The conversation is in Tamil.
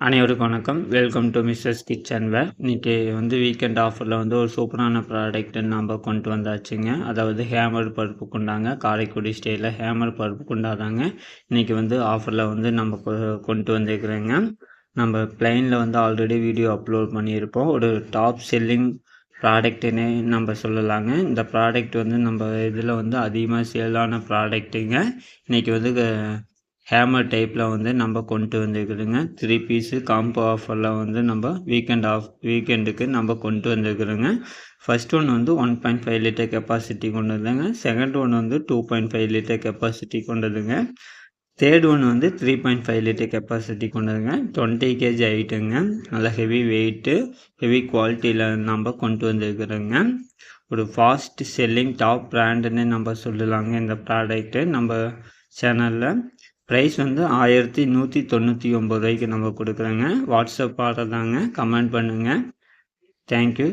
அனைவருக்கும் வணக்கம். Welcome to Mrs kitchen where இன்றைக்கி வந்து வீக்கெண்ட் ஆஃபரில் வந்து ஒரு சூப்பரான ப்ராடக்ட்டு நம்ம கொண்டு வந்தாச்சுங்க. அதாவது ஹேமர் பருப்பு குண்டாங்க. காரைக்குடி ஸ்டைலில் ஹேமர் பருப்பு குண்டாதாங்க. இன்றைக்கி வந்து ஆஃபரில் வந்து நம்ம கொண்டு வந்திருக்கிறேங்க. நம்ம பிளைனில் வந்து ஆல்ரெடி வீடியோ அப்லோட் பண்ணியிருப்போம். ஒரு டாப் செல்லிங் ப்ராடக்ட்டுன்னு நம்ம சொல்லலாங்க. இந்த ப்ராடக்ட் வந்து நம்ம இதில் வந்து அதிகமாக சேலான ப்ராடக்ட்டுங்க இன்றைக்கி வந்து ஹேமர் டைப்பில் வந்து நம்ம கொண்டு வந்துருக்குறோங்க த்ரீ பீஸு காம்போ ஆஃபரில் வந்து நம்ம வீக்கெண்ட் ஆஃப் வீக்கெண்டுக்கு நம்ம கொண்டு வந்துருக்குறோங்க. ஃபஸ்ட் ஒன் வந்து one point five litre capacity கொண்டு வந்ததுங்க செகண்ட் ஒன் வந்து two point five litre capacity கொண்டதுங்க. Third one வந்து three point five litre capacity கொண்டதுங்க. Twenty KG ஆகிட்டுங்க நல்லா ஹெவி வெயிட்டு ஹெவி குவாலிட்டியில் நம்ம கொண்டு வந்துருக்குறோங்க. ஒரு ஃபாஸ்ட் செல்லிங் டாப் ப்ராண்டுன்னு நம்ம சொல்லலாங்க இந்த ப்ராடக்ட்டு நம்ம சேனலில் ப்ரைஸ் வந்து ஆயிரத்தி நூற்றி தொண்ணூற்றி ஒம்பது ரூபாய்க்கு நம்ம கொடுக்குறோங்க. வாட்ஸ்அப் ஆர்டர் தாங்க கமெண்ட் பண்ணுங்கள் தேங்க்யூ